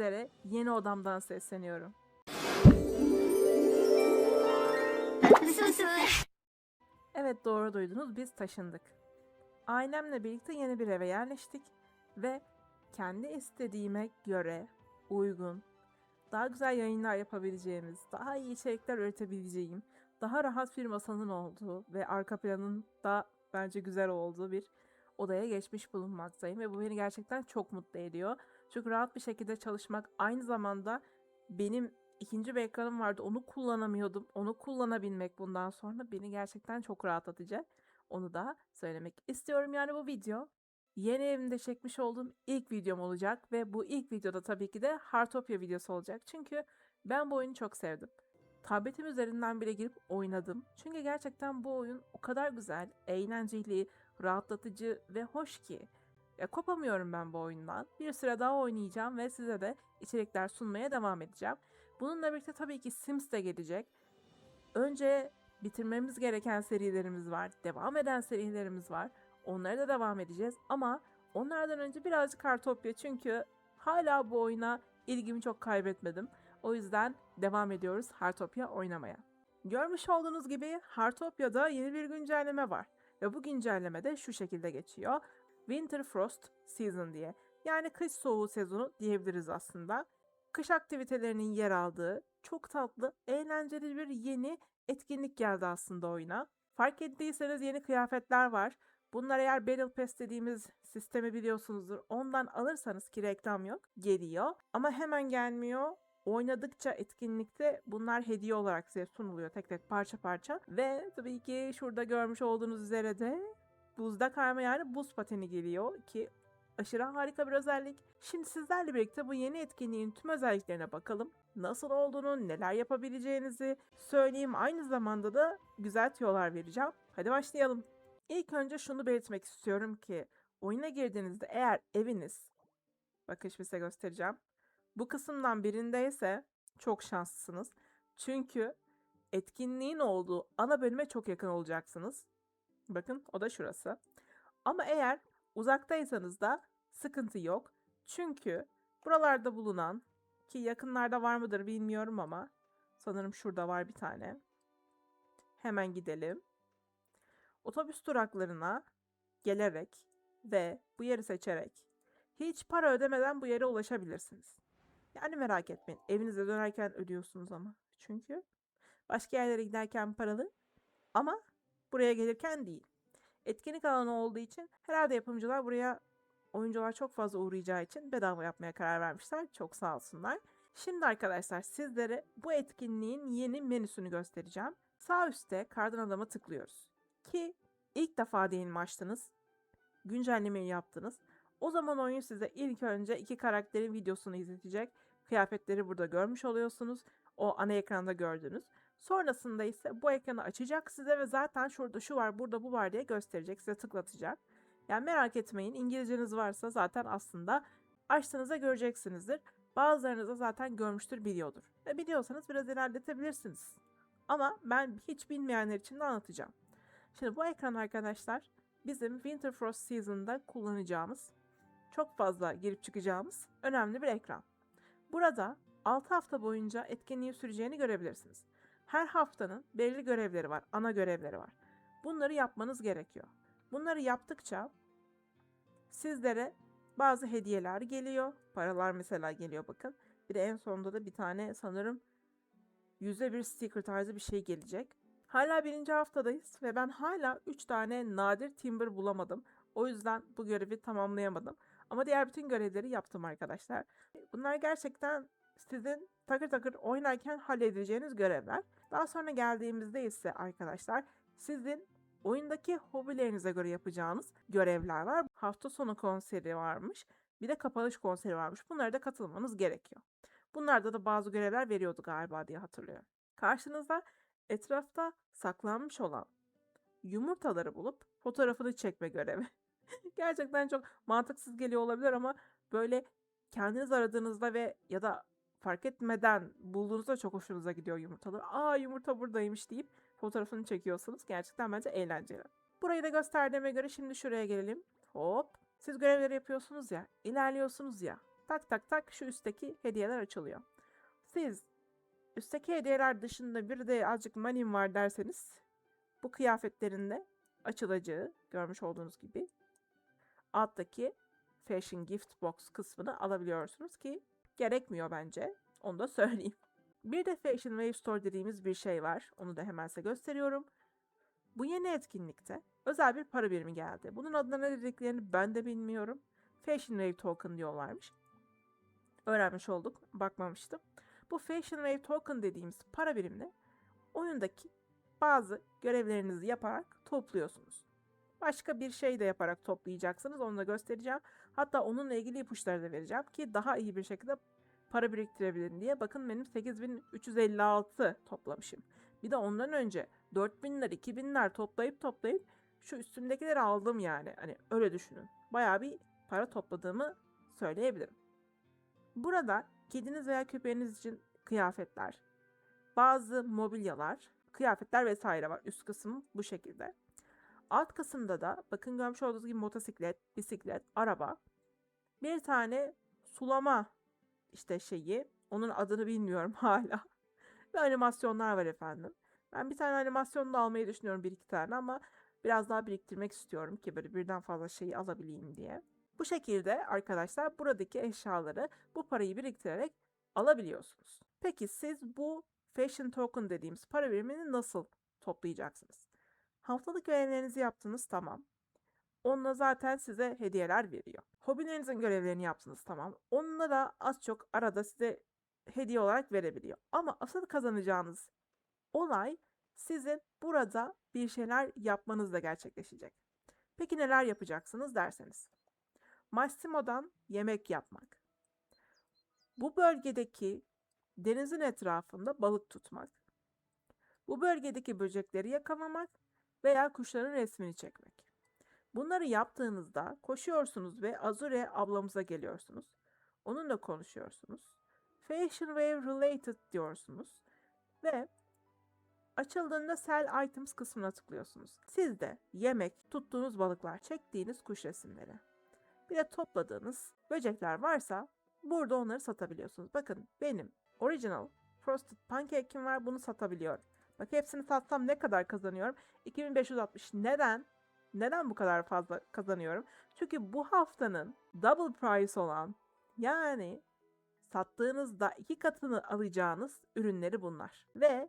sizlere yeni odamdan sesleniyorum. Evet doğru duydunuz biz taşındık. Ailemle birlikte yeni bir eve yerleştik ve kendi istediğime göre uygun, daha güzel yayınlar yapabileceğimiz, daha iyi içerikler üretebileceğim, daha rahat bir masanın olduğu ve arka planın da bence güzel olduğu bir odaya geçmiş bulunmaktayım ve bu beni gerçekten çok mutlu ediyor. Çünkü rahat bir şekilde çalışmak aynı zamanda benim ikinci bir ekranım vardı onu kullanamıyordum. Onu kullanabilmek bundan sonra beni gerçekten çok rahatlatacak. Onu da söylemek istiyorum. Yani bu video yeni evimde çekmiş olduğum ilk videom olacak ve bu ilk videoda tabii ki de Heartopia videosu olacak. Çünkü ben bu oyunu çok sevdim. Tabletim üzerinden bile girip oynadım. Çünkü gerçekten bu oyun o kadar güzel, eğlenceli, rahatlatıcı ve hoş ki. Ya kopamıyorum ben bu oyundan. Bir süre daha oynayacağım ve size de içerikler sunmaya devam edeceğim. Bununla birlikte tabii ki Sims de gelecek. Önce bitirmemiz gereken serilerimiz var. Devam eden serilerimiz var. Onlara da devam edeceğiz ama onlardan önce birazcık Kartopya çünkü hala bu oyuna ilgimi çok kaybetmedim. O yüzden devam ediyoruz Hartopya oynamaya. Görmüş olduğunuz gibi Hartopya'da yeni bir güncelleme var. Ve bu güncelleme de şu şekilde geçiyor. Winter Frost Season diye. Yani kış soğuğu sezonu diyebiliriz aslında. Kış aktivitelerinin yer aldığı çok tatlı, eğlenceli bir yeni etkinlik geldi aslında oyuna. Fark ettiyseniz yeni kıyafetler var. Bunlar eğer Battle Pass dediğimiz sistemi biliyorsunuzdur. Ondan alırsanız ki reklam yok geliyor. Ama hemen gelmiyor. Oynadıkça etkinlikte bunlar hediye olarak size sunuluyor tek tek parça parça. Ve tabii ki şurada görmüş olduğunuz üzere de buzda kayma yani buz pateni geliyor ki aşırı harika bir özellik. Şimdi sizlerle birlikte bu yeni etkinliğin tüm özelliklerine bakalım. Nasıl olduğunu, neler yapabileceğinizi söyleyeyim. Aynı zamanda da güzel tüyolar vereceğim. Hadi başlayalım. İlk önce şunu belirtmek istiyorum ki oyuna girdiğinizde eğer eviniz bakın şimdi size göstereceğim. Bu kısımdan birindeyse çok şanslısınız. Çünkü etkinliğin olduğu ana bölüme çok yakın olacaksınız. Bakın o da şurası. Ama eğer uzaktaysanız da sıkıntı yok. Çünkü buralarda bulunan ki yakınlarda var mıdır bilmiyorum ama sanırım şurada var bir tane. Hemen gidelim. Otobüs duraklarına gelerek ve bu yeri seçerek hiç para ödemeden bu yere ulaşabilirsiniz. Yani merak etmeyin. Evinize dönerken ödüyorsunuz ama. Çünkü başka yerlere giderken paralı ama buraya gelirken değil. Etkinlik alanı olduğu için herhalde yapımcılar buraya oyuncular çok fazla uğrayacağı için bedava yapmaya karar vermişler. Çok sağ olsunlar. Şimdi arkadaşlar sizlere bu etkinliğin yeni menüsünü göstereceğim. Sağ üstte kardan adama tıklıyoruz. Ki ilk defa diyelim açtınız. Güncellemeyi yaptınız. O zaman oyun size ilk önce iki karakterin videosunu izletecek. Kıyafetleri burada görmüş oluyorsunuz. O ana ekranda gördüğünüz. Sonrasında ise bu ekranı açacak size ve zaten şurada şu var burada bu var diye gösterecek size tıklatacak. Yani merak etmeyin İngilizceniz varsa zaten aslında açtığınızda göreceksinizdir. Bazılarınız da zaten görmüştür biliyordur. Ve biliyorsanız biraz ilerletebilirsiniz. Ama ben hiç bilmeyenler için de anlatacağım. Şimdi bu ekran arkadaşlar bizim Winter Frost Season'da kullanacağımız çok fazla girip çıkacağımız önemli bir ekran. Burada 6 hafta boyunca etkinliğin süreceğini görebilirsiniz. Her haftanın belirli görevleri var, ana görevleri var. Bunları yapmanız gerekiyor. Bunları yaptıkça sizlere bazı hediyeler geliyor. Paralar mesela geliyor bakın. Bir de en sonunda da bir tane sanırım yüzde bir sticker tarzı bir şey gelecek. Hala birinci haftadayız ve ben hala 3 tane nadir timber bulamadım. O yüzden bu görevi tamamlayamadım. Ama diğer bütün görevleri yaptım arkadaşlar. Bunlar gerçekten sizin takır takır oynarken halledeceğiniz görevler. Daha sonra geldiğimizde ise arkadaşlar sizin oyundaki hobilerinize göre yapacağınız görevler var. Hafta sonu konseri varmış. Bir de kapanış konseri varmış. Bunlara da katılmanız gerekiyor. Bunlarda da bazı görevler veriyordu galiba diye hatırlıyorum. Karşınızda etrafta saklanmış olan yumurtaları bulup fotoğrafını çekme görevi. Gerçekten çok mantıksız geliyor olabilir ama böyle kendiniz aradığınızda ve ya da fark etmeden bulduğunuzda çok hoşunuza gidiyor yumurtalar. Aa yumurta buradaymış deyip fotoğrafını çekiyorsunuz. Gerçekten bence eğlenceli. Burayı da gösterdiğime göre şimdi şuraya gelelim. Hop. Siz görevleri yapıyorsunuz ya, ilerliyorsunuz ya. tak tak tak şu üstteki hediyeler açılıyor. Siz üstteki hediyeler dışında bir de azıcık money'm var derseniz bu kıyafetlerin de açılacağı görmüş olduğunuz gibi alttaki Fashion Gift Box kısmını alabiliyorsunuz ki gerekmiyor bence. Onu da söyleyeyim. Bir de Fashion Wave Store dediğimiz bir şey var. Onu da hemen size gösteriyorum. Bu yeni etkinlikte özel bir para birimi geldi. Bunun adına ne dediklerini ben de bilmiyorum. Fashion Wave Token diyorlarmış. Öğrenmiş olduk. Bakmamıştım. Bu Fashion Wave Token dediğimiz para birimini oyundaki bazı görevlerinizi yaparak topluyorsunuz. Başka bir şey de yaparak toplayacaksınız. Onu da göstereceğim. Hatta onunla ilgili ipuçları da vereceğim ki daha iyi bir şekilde para biriktirebilirim diye. Bakın benim 8356 toplamışım. Bir de ondan önce 4000'ler 2000'ler toplayıp toplayıp şu üstümdekileri aldım yani. Hani öyle düşünün. Bayağı bir para topladığımı söyleyebilirim. Burada kediniz veya köpeğiniz için kıyafetler, bazı mobilyalar, kıyafetler vesaire var. Üst kısım bu şekilde. Alt kısımda da bakın görmüş olduğunuz gibi motosiklet, bisiklet, araba. Bir tane sulama işte şeyi. Onun adını bilmiyorum hala. Ve animasyonlar var efendim. Ben bir tane animasyon da almayı düşünüyorum bir iki tane ama biraz daha biriktirmek istiyorum ki böyle birden fazla şeyi alabileyim diye. Bu şekilde arkadaşlar buradaki eşyaları bu parayı biriktirerek alabiliyorsunuz. Peki siz bu Fashion Token dediğimiz para birimini nasıl toplayacaksınız? Haftalık görevlerinizi yaptınız tamam. Onunla zaten size hediyeler veriyor. Hobilerinizin görevlerini yaptınız tamam. Onunla da az çok arada size hediye olarak verebiliyor. Ama asıl kazanacağınız olay sizin burada bir şeyler yapmanızla gerçekleşecek. Peki neler yapacaksınız derseniz. Massimo'dan yemek yapmak. Bu bölgedeki denizin etrafında balık tutmak. Bu bölgedeki böcekleri yakalamak veya kuşların resmini çekmek. Bunları yaptığınızda koşuyorsunuz ve Azure ablamıza geliyorsunuz. Onunla konuşuyorsunuz. Fashion Wave Related diyorsunuz. Ve açıldığında Sell Items kısmına tıklıyorsunuz. Siz de yemek, tuttuğunuz balıklar, çektiğiniz kuş resimleri. Bir de topladığınız böcekler varsa burada onları satabiliyorsunuz. Bakın benim original Frosted Pancake'im var bunu satabiliyorum. Bak hepsini satsam ne kadar kazanıyorum? 2560. Neden? Neden bu kadar fazla kazanıyorum? Çünkü bu haftanın double price olan yani sattığınızda iki katını alacağınız ürünleri bunlar. Ve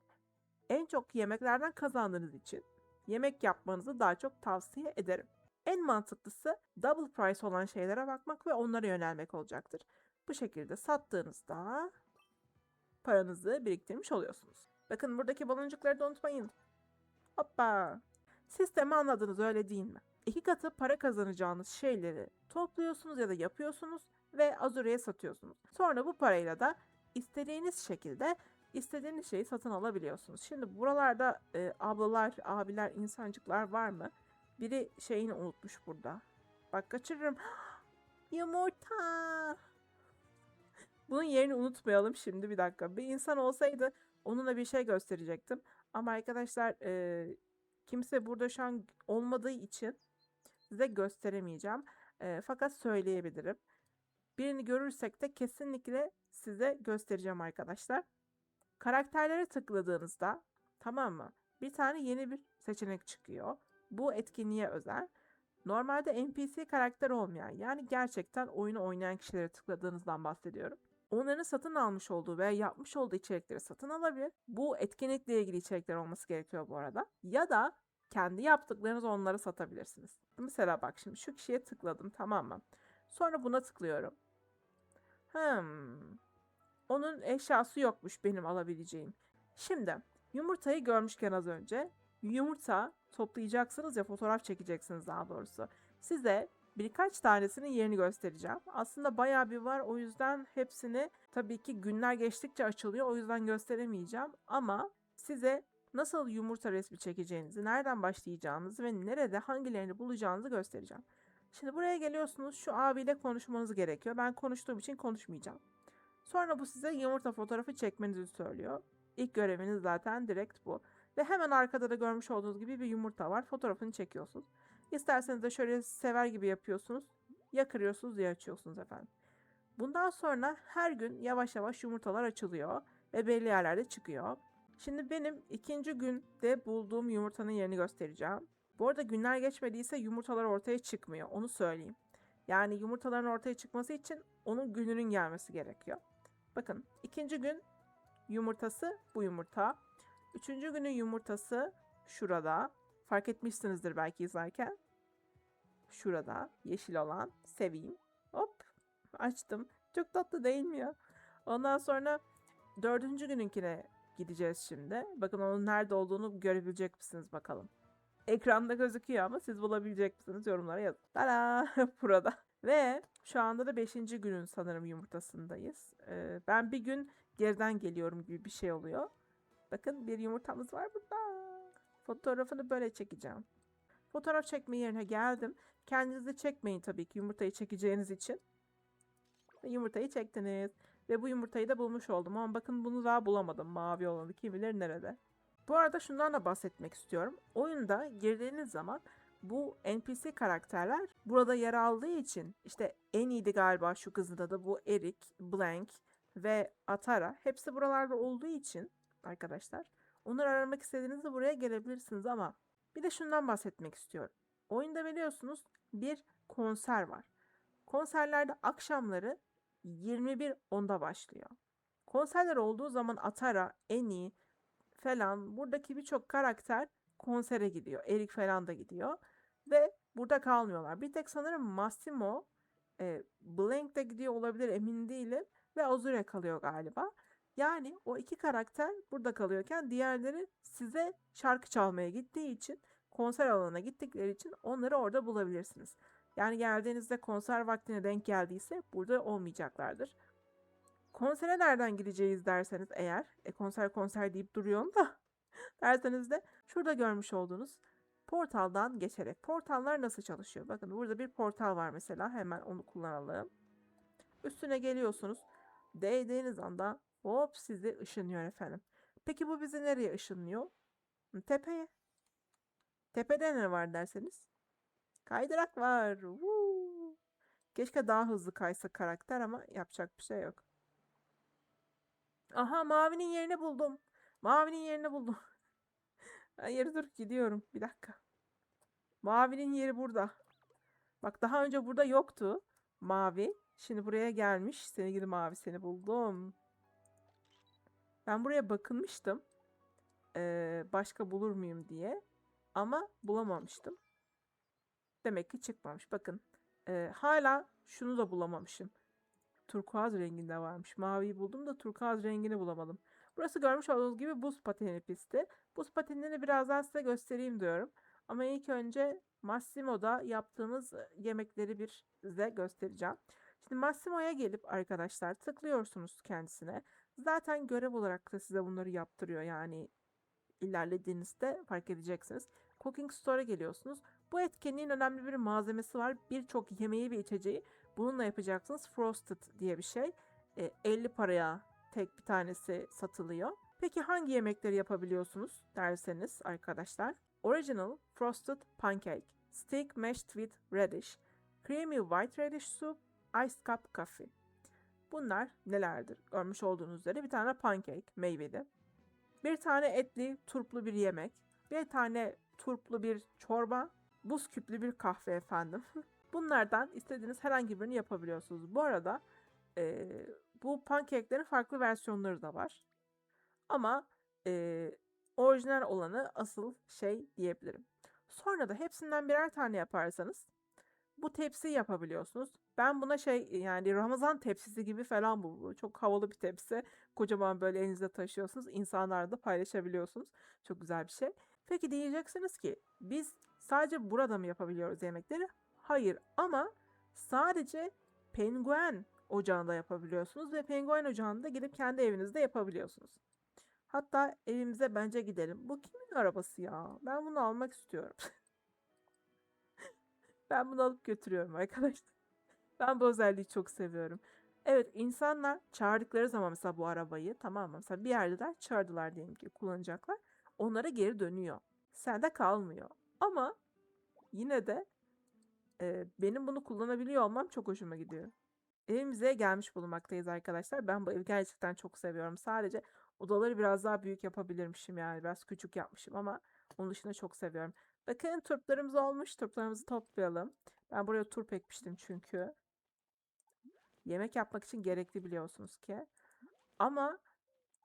en çok yemeklerden kazandığınız için yemek yapmanızı daha çok tavsiye ederim. En mantıklısı double price olan şeylere bakmak ve onlara yönelmek olacaktır. Bu şekilde sattığınızda paranızı biriktirmiş oluyorsunuz. Bakın buradaki baloncukları da unutmayın. Hoppa. Sistemi anladınız öyle değil mi? İki katı para kazanacağınız şeyleri topluyorsunuz ya da yapıyorsunuz ve Azure'ye satıyorsunuz. Sonra bu parayla da istediğiniz şekilde istediğiniz şeyi satın alabiliyorsunuz. Şimdi buralarda e, ablalar, abiler, insancıklar var mı? Biri şeyini unutmuş burada. Bak kaçırırım. Yumurta. Bunun yerini unutmayalım şimdi bir dakika. Bir insan olsaydı onunla bir şey gösterecektim. Ama arkadaşlar e, kimse burada şu an olmadığı için size gösteremeyeceğim. E, fakat söyleyebilirim. Birini görürsek de kesinlikle size göstereceğim arkadaşlar. Karakterlere tıkladığınızda tamam mı? Bir tane yeni bir seçenek çıkıyor. Bu etkinliğe özel. Normalde NPC karakter olmayan yani gerçekten oyunu oynayan kişilere tıkladığınızdan bahsediyorum. Onların satın almış olduğu veya yapmış olduğu içerikleri satın alabilir. Bu etkinlikle ilgili içerikler olması gerekiyor bu arada. Ya da kendi yaptıklarınızı onlara satabilirsiniz. Mesela bak şimdi şu kişiye tıkladım tamam mı? Sonra buna tıklıyorum. Hmm. Onun eşyası yokmuş benim alabileceğim. Şimdi yumurtayı görmüşken az önce yumurta toplayacaksınız ya fotoğraf çekeceksiniz daha doğrusu. Size birkaç tanesinin yerini göstereceğim. Aslında bayağı bir var o yüzden hepsini tabii ki günler geçtikçe açılıyor o yüzden gösteremeyeceğim. Ama size nasıl yumurta resmi çekeceğinizi, nereden başlayacağınızı ve nerede hangilerini bulacağınızı göstereceğim. Şimdi buraya geliyorsunuz şu abiyle konuşmanız gerekiyor. Ben konuştuğum için konuşmayacağım. Sonra bu size yumurta fotoğrafı çekmenizi söylüyor. İlk göreviniz zaten direkt bu. Ve hemen arkada da görmüş olduğunuz gibi bir yumurta var. Fotoğrafını çekiyorsunuz. İsterseniz de şöyle sever gibi yapıyorsunuz. Ya kırıyorsunuz ya açıyorsunuz efendim. Bundan sonra her gün yavaş yavaş yumurtalar açılıyor ve belli yerlerde çıkıyor. Şimdi benim ikinci günde bulduğum yumurtanın yerini göstereceğim. Bu arada günler geçmediyse yumurtalar ortaya çıkmıyor. Onu söyleyeyim. Yani yumurtaların ortaya çıkması için onun gününün gelmesi gerekiyor. Bakın ikinci gün yumurtası bu yumurta. Üçüncü günün yumurtası şurada. Fark etmişsinizdir belki izlerken. Şurada yeşil olan seveyim. Hop açtım. Çok tatlı değil mi ya? Ondan sonra dördüncü gününkine gideceğiz şimdi. Bakın onun nerede olduğunu görebilecek misiniz bakalım. Ekranda gözüküyor ama siz bulabilecek misiniz? Yorumlara yazın. Tada! Burada. Ve şu anda da 5. günün sanırım yumurtasındayız. Ee, ben bir gün geriden geliyorum gibi bir şey oluyor. Bakın bir yumurtamız var burada. Fotoğrafını böyle çekeceğim. Fotoğraf çekme yerine geldim. Kendinizi çekmeyin tabii ki yumurtayı çekeceğiniz için. Yumurtayı çektiniz. Ve bu yumurtayı da bulmuş oldum. Ama bakın bunu daha bulamadım. Mavi olanı kim bilir nerede. Bu arada şundan da bahsetmek istiyorum. Oyunda girdiğiniz zaman bu NPC karakterler burada yer aldığı için işte en iyiydi galiba şu kızın adı bu Eric, Blank ve Atara. Hepsi buralarda olduğu için arkadaşlar onları aramak istediğinizde buraya gelebilirsiniz ama bir de şundan bahsetmek istiyorum. Oyunda biliyorsunuz bir konser var. Konserlerde akşamları 21.10'da başlıyor. Konserler olduğu zaman Atara, Eni falan buradaki birçok karakter konsere gidiyor. Erik falan da gidiyor. Ve burada kalmıyorlar. Bir tek sanırım Massimo e, Blank de gidiyor olabilir emin değilim. Ve Azure kalıyor galiba. Yani o iki karakter burada kalıyorken diğerleri size şarkı çalmaya gittiği için konser alanına gittikleri için onları orada bulabilirsiniz. Yani geldiğinizde konser vaktine denk geldiyse burada olmayacaklardır. Konsere nereden gideceğiz derseniz eğer, e konser konser deyip duruyorum da derseniz de şurada görmüş olduğunuz portaldan geçerek. Portallar nasıl çalışıyor? Bakın burada bir portal var mesela. Hemen onu kullanalım. Üstüne geliyorsunuz. Değdiğiniz anda hop sizi ışınlıyor efendim. Peki bu bizi nereye ışınlıyor? Tepeye. Tepede ne var derseniz? Kaydırak var. Woo! Keşke daha hızlı kaysa karakter ama yapacak bir şey yok. Aha mavinin yerini buldum. Mavinin yerini buldum. Hayır dur gidiyorum. Bir dakika. Mavinin yeri burada. Bak daha önce burada yoktu. Mavi. Şimdi buraya gelmiş. Seni gidi mavi seni buldum. Ben buraya bakınmıştım. Ee, başka bulur muyum diye. Ama bulamamıştım. Demek ki çıkmamış. Bakın. Ee, hala şunu da bulamamışım. Turkuaz renginde varmış. Maviyi buldum da turkuaz rengini bulamadım. Burası görmüş olduğunuz gibi buz pateni pisti. Buz patenini birazdan size göstereyim diyorum. Ama ilk önce Massimo'da yaptığımız yemekleri bir size göstereceğim. Şimdi Massimo'ya gelip arkadaşlar tıklıyorsunuz kendisine. Zaten görev olarak da size bunları yaptırıyor. Yani ilerlediğinizde fark edeceksiniz. Cooking Store'a geliyorsunuz. Bu etkinliğin önemli bir malzemesi var. Birçok yemeği ve içeceği bununla yapacaksınız. Frosted diye bir şey. E, 50 paraya tek bir tanesi satılıyor. Peki hangi yemekleri yapabiliyorsunuz derseniz arkadaşlar. Original Frosted Pancake, Steak Mashed with Radish, Creamy White Radish Soup, Iced Cup Coffee. Bunlar nelerdir? Görmüş olduğunuz üzere bir tane pancake meyveli. Bir tane etli turplu bir yemek. Bir tane turplu bir çorba. Buz küplü bir kahve efendim. Bunlardan istediğiniz herhangi birini yapabiliyorsunuz. Bu arada e, bu pancake'lerin farklı versiyonları da var. Ama e, orijinal olanı asıl şey diyebilirim. Sonra da hepsinden birer tane yaparsanız bu tepsi yapabiliyorsunuz. Ben buna şey yani Ramazan tepsisi gibi falan bu. Çok havalı bir tepsi. Kocaman böyle elinizde taşıyorsunuz. İnsanlarla da paylaşabiliyorsunuz. Çok güzel bir şey. Peki diyeceksiniz ki biz sadece burada mı yapabiliyoruz yemekleri? Hayır ama sadece penguen ocağında yapabiliyorsunuz ve penguen ocağında gidip kendi evinizde yapabiliyorsunuz. Hatta evimize bence gidelim. Bu kimin arabası ya? Ben bunu almak istiyorum. ben bunu alıp götürüyorum arkadaşlar. Ben bu özelliği çok seviyorum. Evet insanlar çağırdıkları zaman mesela bu arabayı tamam mı? Mesela bir yerdeler çağırdılar diyelim ki kullanacaklar. Onlara geri dönüyor. Sende kalmıyor. Ama yine de e, benim bunu kullanabiliyor olmam çok hoşuma gidiyor. evimize gelmiş bulunmaktayız arkadaşlar. Ben bu evi gerçekten çok seviyorum. Sadece odaları biraz daha büyük yapabilirmişim yani. Biraz küçük yapmışım ama onun dışında çok seviyorum. Bakın turplarımız olmuş. Turplarımızı toplayalım. Ben buraya turp ekmiştim çünkü. Yemek yapmak için gerekli biliyorsunuz ki. Ama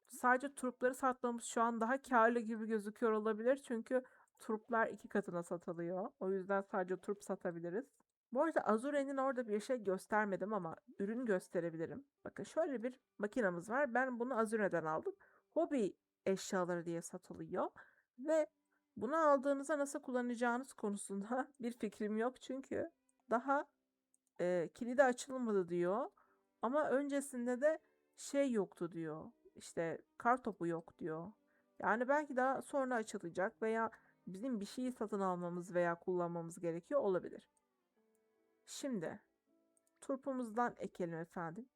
sadece turpları satmamız şu an daha karlı gibi gözüküyor olabilir. Çünkü turplar iki katına satılıyor. O yüzden sadece turp satabiliriz. Bu arada Azure'nin orada bir şey göstermedim ama ürün gösterebilirim. Bakın şöyle bir makinamız var. Ben bunu Azure'den aldım. Hobi eşyaları diye satılıyor. Ve bunu aldığınızda nasıl kullanacağınız konusunda bir fikrim yok. Çünkü daha e, kilidi açılmadı diyor. Ama öncesinde de şey yoktu diyor. İşte kar topu yok diyor. Yani belki daha sonra açılacak veya bizim bir şeyi satın almamız veya kullanmamız gerekiyor olabilir. Şimdi turpumuzdan ekelim efendim.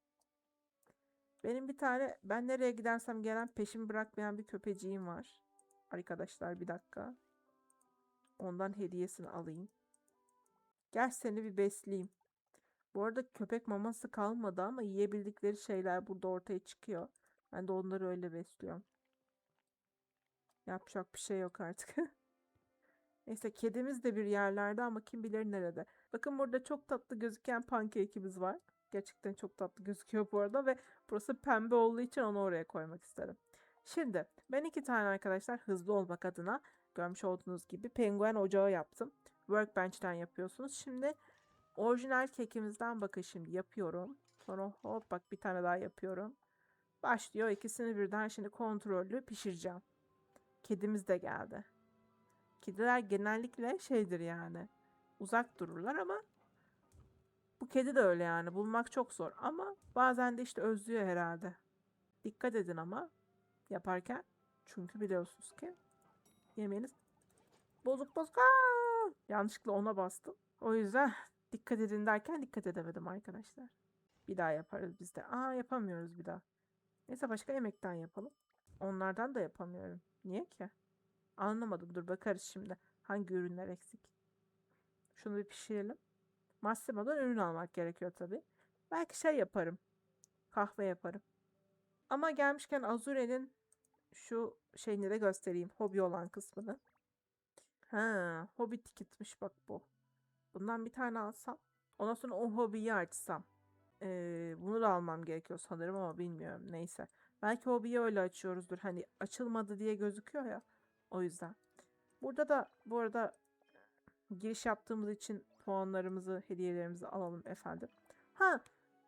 Benim bir tane ben nereye gidersem gelen peşimi bırakmayan bir köpeciğim var. Arkadaşlar bir dakika. Ondan hediyesini alayım. Gel seni bir besleyeyim. Bu arada köpek maması kalmadı ama yiyebildikleri şeyler burada ortaya çıkıyor. Ben de onları öyle besliyorum. Yapacak bir şey yok artık. Neyse kedimiz de bir yerlerde ama kim bilir nerede. Bakın burada çok tatlı gözüken pancake'imiz var. Gerçekten çok tatlı gözüküyor bu arada ve burası pembe olduğu için onu oraya koymak istedim. Şimdi ben iki tane arkadaşlar hızlı olmak adına görmüş olduğunuz gibi penguen ocağı yaptım. Workbench'ten yapıyorsunuz. Şimdi orijinal kekimizden bakın şimdi yapıyorum. Sonra hop bak bir tane daha yapıyorum. Başlıyor ikisini birden şimdi kontrollü pişireceğim. Kedimiz de geldi. Kediler genellikle şeydir yani. Uzak dururlar ama bu kedi de öyle yani. Bulmak çok zor ama bazen de işte özlüyor herhalde. Dikkat edin ama yaparken. Çünkü biliyorsunuz ki yemeğiniz bozuk bozuk. Aa! Yanlışlıkla ona bastım. O yüzden dikkat edin derken dikkat edemedim arkadaşlar. Bir daha yaparız biz de. Aa yapamıyoruz bir daha. Neyse başka yemekten yapalım. Onlardan da yapamıyorum. Niye ki? Anlamadım. Dur bakarız şimdi. Hangi ürünler eksik? Şunu bir pişirelim. Massimo'dan ürün almak gerekiyor tabii. Belki şey yaparım. Kahve yaparım. Ama gelmişken Azure'nin şu şeyini de göstereyim. Hobi olan kısmını. Ha, hobi tikitmiş bak bu. Bundan bir tane alsam. Ondan sonra o hobiyi açsam. Ee, bunu da almam gerekiyor sanırım ama bilmiyorum. Neyse. Belki hobiyi öyle açıyoruzdur. Hani açılmadı diye gözüküyor ya. O yüzden. Burada da bu arada giriş yaptığımız için puanlarımızı, hediyelerimizi alalım efendim. Ha,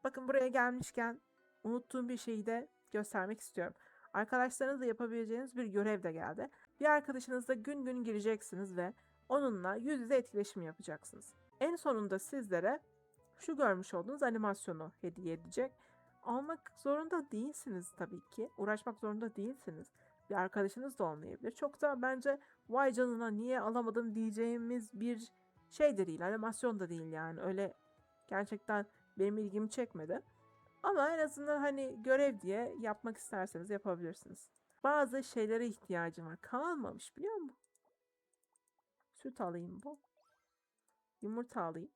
bakın buraya gelmişken unuttuğum bir şeyi de göstermek istiyorum. Arkadaşlarınızla yapabileceğiniz bir görev de geldi. Bir arkadaşınızla gün gün gireceksiniz ve onunla yüz yüze etkileşim yapacaksınız. En sonunda sizlere şu görmüş olduğunuz animasyonu hediye edecek. Almak zorunda değilsiniz tabii ki. Uğraşmak zorunda değilsiniz. Bir arkadaşınız da olmayabilir. Çok da bence vay canına niye alamadım diyeceğimiz bir şey de değil. Animasyon da değil yani. Öyle gerçekten benim ilgimi çekmedi. Ama en azından hani görev diye yapmak isterseniz yapabilirsiniz. Bazı şeylere ihtiyacım var. Kalmamış biliyor musun? Süt alayım bu. Yumurta alayım.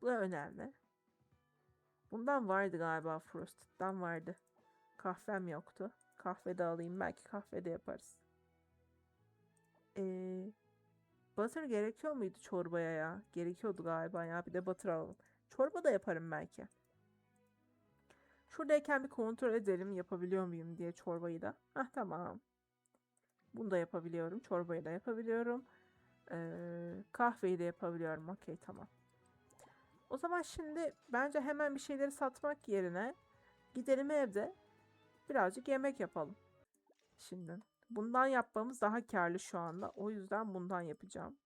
Bu da önemli. Bundan vardı galiba Frosted'dan vardı. Kahvem yoktu. Kahve de alayım. Belki kahve de yaparız. Ee, butter gerekiyor muydu çorbaya ya? Gerekiyordu galiba ya. Bir de butter alalım. Çorba da yaparım belki. Şuradayken bir kontrol edelim yapabiliyor muyum diye çorbayı da. Hah tamam. Bunu da yapabiliyorum. Çorbayı da yapabiliyorum. Ee, kahveyi de yapabiliyorum. Okey tamam. O zaman şimdi bence hemen bir şeyleri satmak yerine gidelim evde birazcık yemek yapalım. Şimdi bundan yapmamız daha karlı şu anda. O yüzden bundan yapacağım.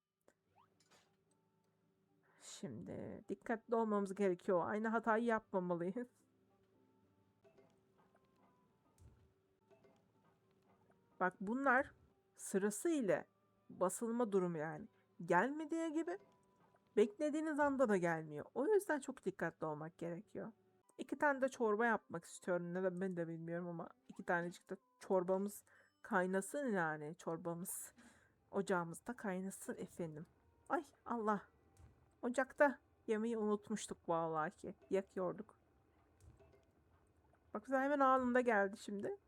Şimdi dikkatli olmamız gerekiyor. Aynı hatayı yapmamalıyız. Bak bunlar sırası ile basılma durumu yani. Gelmediği gibi beklediğiniz anda da gelmiyor. O yüzden çok dikkatli olmak gerekiyor. İki tane de çorba yapmak istiyorum. Neden ben de bilmiyorum ama iki tanecik de çorbamız kaynasın yani. Çorbamız ocağımızda kaynasın efendim. Ay Allah. Ocakta yemeği unutmuştuk vallahi ki. Yakıyorduk. Bak hemen anında geldi şimdi.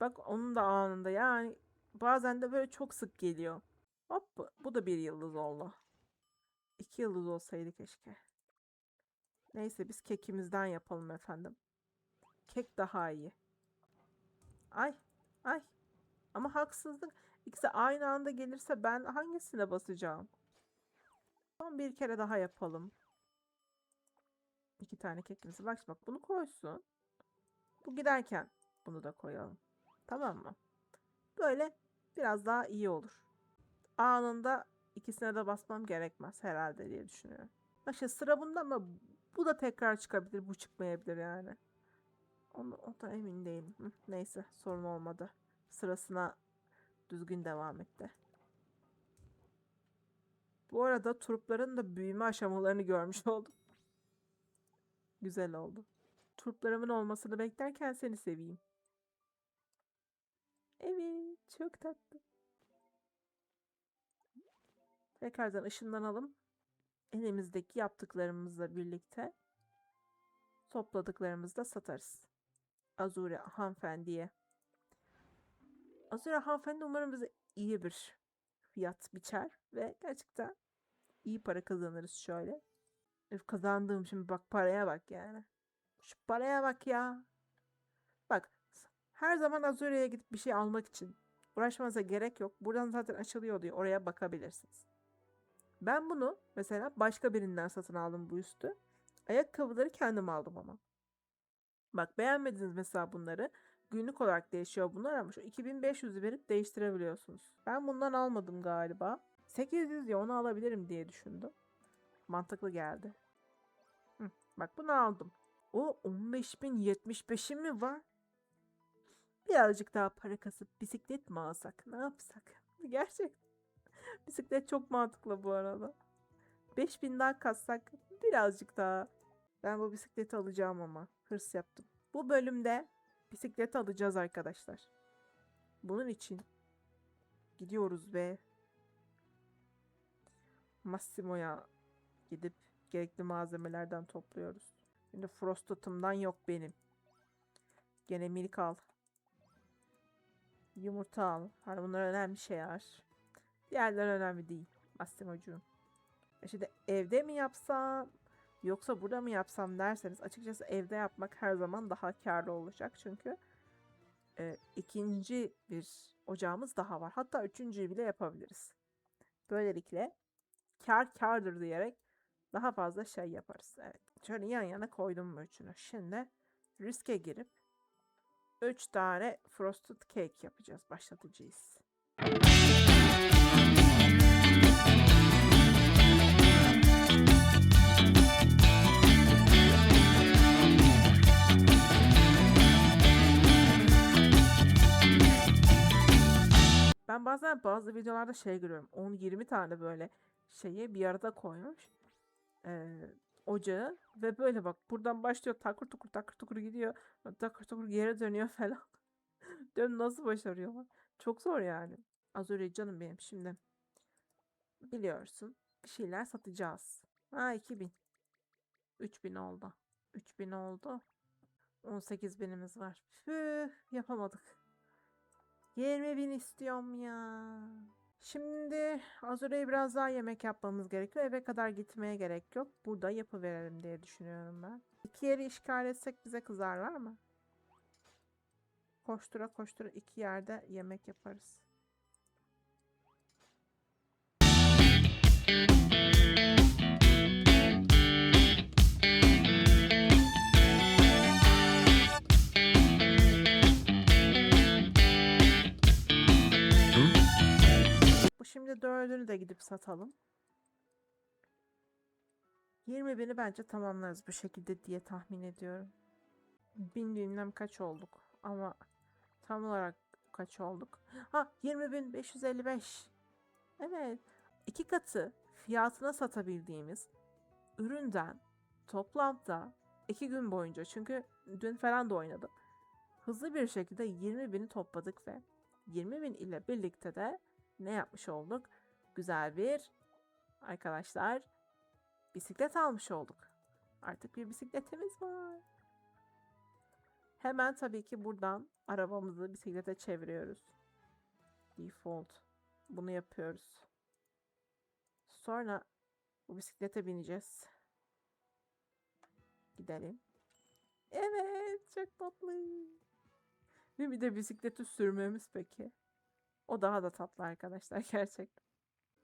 Bak onun da anında yani bazen de böyle çok sık geliyor. Hop bu da bir yıldız oldu. İki yıldız olsaydı keşke. Neyse biz kekimizden yapalım efendim. Kek daha iyi. Ay ay ama haksızlık. İkisi aynı anda gelirse ben hangisine basacağım? Son bir kere daha yapalım. İki tane kekimizi. Bak bak bunu koysun. Bu giderken bunu da koyalım. Tamam mı? Böyle biraz daha iyi olur. Anında ikisine de basmam gerekmez herhalde diye düşünüyorum. Şimdi sıra bunda ama bu da tekrar çıkabilir. Bu çıkmayabilir yani. Onu, ondan emin değilim. Neyse sorun olmadı. Sırasına düzgün devam etti. Bu arada turpların da büyüme aşamalarını görmüş oldum. Güzel oldu. Turplarımın olmasını beklerken seni seveyim. Evet, çok tatlı. Tekrardan ışınlanalım. Elimizdeki yaptıklarımızla birlikte topladıklarımızı da satarız. Azure hanımefendiye. Azure hanımefendi umarım bize iyi bir fiyat biçer ve gerçekten iyi para kazanırız şöyle. Öf, kazandığım şimdi bak paraya bak yani. Şu paraya bak ya. Bak her zaman Azure'ye gidip bir şey almak için uğraşmanıza gerek yok. Buradan zaten açılıyor diyor. Oraya bakabilirsiniz. Ben bunu mesela başka birinden satın aldım bu üstü. Ayakkabıları kendim aldım ama. Bak beğenmediniz mesela bunları. Günlük olarak değişiyor bunlar ama şu 2500'ü verip değiştirebiliyorsunuz. Ben bundan almadım galiba. 800 ya onu alabilirim diye düşündüm. Mantıklı geldi. Hı, bak bunu aldım. O 15.075'i mi var? Birazcık daha para kasıp bisiklet mi alsak? Ne yapsak? Gerçekten. Bisiklet çok mantıklı bu arada. 5000 daha kassak birazcık daha. Ben bu bisikleti alacağım ama. Hırs yaptım. Bu bölümde bisiklet alacağız arkadaşlar. Bunun için gidiyoruz ve Massimo'ya gidip gerekli malzemelerden topluyoruz. Şimdi Frostat'ımdan yok benim. Gene milk al. Yumurta al. Hani bunlar önemli şeyler. Diğerler önemli değil. Massimo'cuğum. E şimdi evde mi yapsam yoksa burada mı yapsam derseniz açıkçası evde yapmak her zaman daha karlı olacak. Çünkü e, ikinci bir ocağımız daha var. Hatta üçüncüyü bile yapabiliriz. Böylelikle kar kardır diyerek daha fazla şey yaparız. Evet. Şöyle yan yana koydum bu üçünü. Şimdi riske girip 3 tane frosted cake yapacağız. Başlatıcıyız. Ben bazen bazı videolarda şey görüyorum. 10-20 tane böyle şeyi bir arada koymuş. Ee, ocağı ve böyle bak buradan başlıyor takır tukur takır tukur gidiyor. Takır tukur geri dönüyor falan. Diyorum nasıl başarıyorlar? Çok zor yani. Az önce canım benim şimdi. Biliyorsun bir şeyler satacağız. Ha 2000. 3000 oldu. 3000 oldu. 18 binimiz var. Püh yapamadık. 20 bin istiyorum ya. Şimdi Azure'ye biraz daha yemek yapmamız gerekiyor. Eve kadar gitmeye gerek yok. Burada yapıverelim diye düşünüyorum ben. İki yeri işgal etsek bize kızarlar mı? Koştura koştura iki yerde yemek yaparız. Satalım. 20 bini bence tamamlarız bu şekilde diye tahmin ediyorum. Bin bilmem kaç olduk ama tam olarak kaç olduk? Ha 20.555. Evet. iki katı fiyatına satabildiğimiz üründen toplamda iki gün boyunca çünkü dün falan da oynadım. Hızlı bir şekilde 20 bini topladık ve 20 bin ile birlikte de ne yapmış olduk? Güzel bir arkadaşlar bisiklet almış olduk. Artık bir bisikletimiz var. Hemen tabii ki buradan arabamızı bisiklete çeviriyoruz. Default. Bunu yapıyoruz. Sonra bu bisiklete bineceğiz. Gidelim. Evet, çok tatlı. Ve bir de bisikleti sürmemiz peki. O daha da tatlı arkadaşlar gerçekten.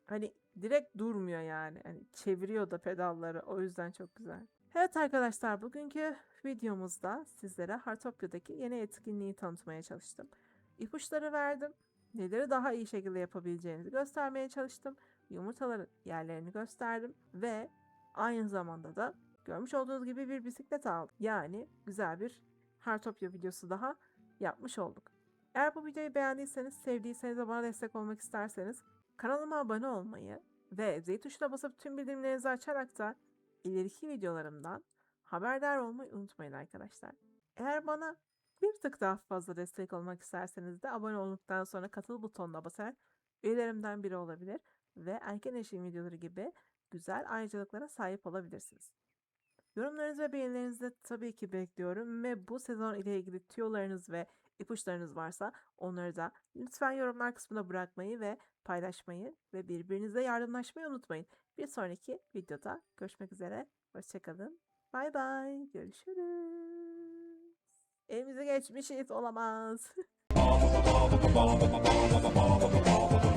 Hani direkt durmuyor yani. Hani çeviriyor da pedalları. O yüzden çok güzel. Evet arkadaşlar bugünkü videomuzda sizlere Hartopya'daki yeni etkinliği tanıtmaya çalıştım. İpuçları verdim. Neleri daha iyi şekilde yapabileceğinizi göstermeye çalıştım. Yumurtaların yerlerini gösterdim. Ve aynı zamanda da görmüş olduğunuz gibi bir bisiklet aldım. Yani güzel bir Hartopya videosu daha yapmış olduk. Eğer bu videoyu beğendiyseniz, sevdiyseniz ve bana destek olmak isterseniz kanalıma abone olmayı ve zil tuşuna basıp tüm bildirimlerinizi açarak da ileriki videolarımdan haberdar olmayı unutmayın arkadaşlar. Eğer bana bir tık daha fazla destek olmak isterseniz de abone olduktan sonra katıl butonuna basarak üyelerimden biri olabilir ve erken erişim videoları gibi güzel ayrıcalıklara sahip olabilirsiniz. Yorumlarınızı ve beğenilerinizi de tabii ki bekliyorum ve bu sezon ile ilgili tüyolarınız ve ipuçlarınız varsa onları da lütfen yorumlar kısmına bırakmayı ve paylaşmayı ve birbirinize yardımlaşmayı unutmayın. Bir sonraki videoda görüşmek üzere. Hoşçakalın. Bay bay. Görüşürüz. Evimize geçmişiz olamaz.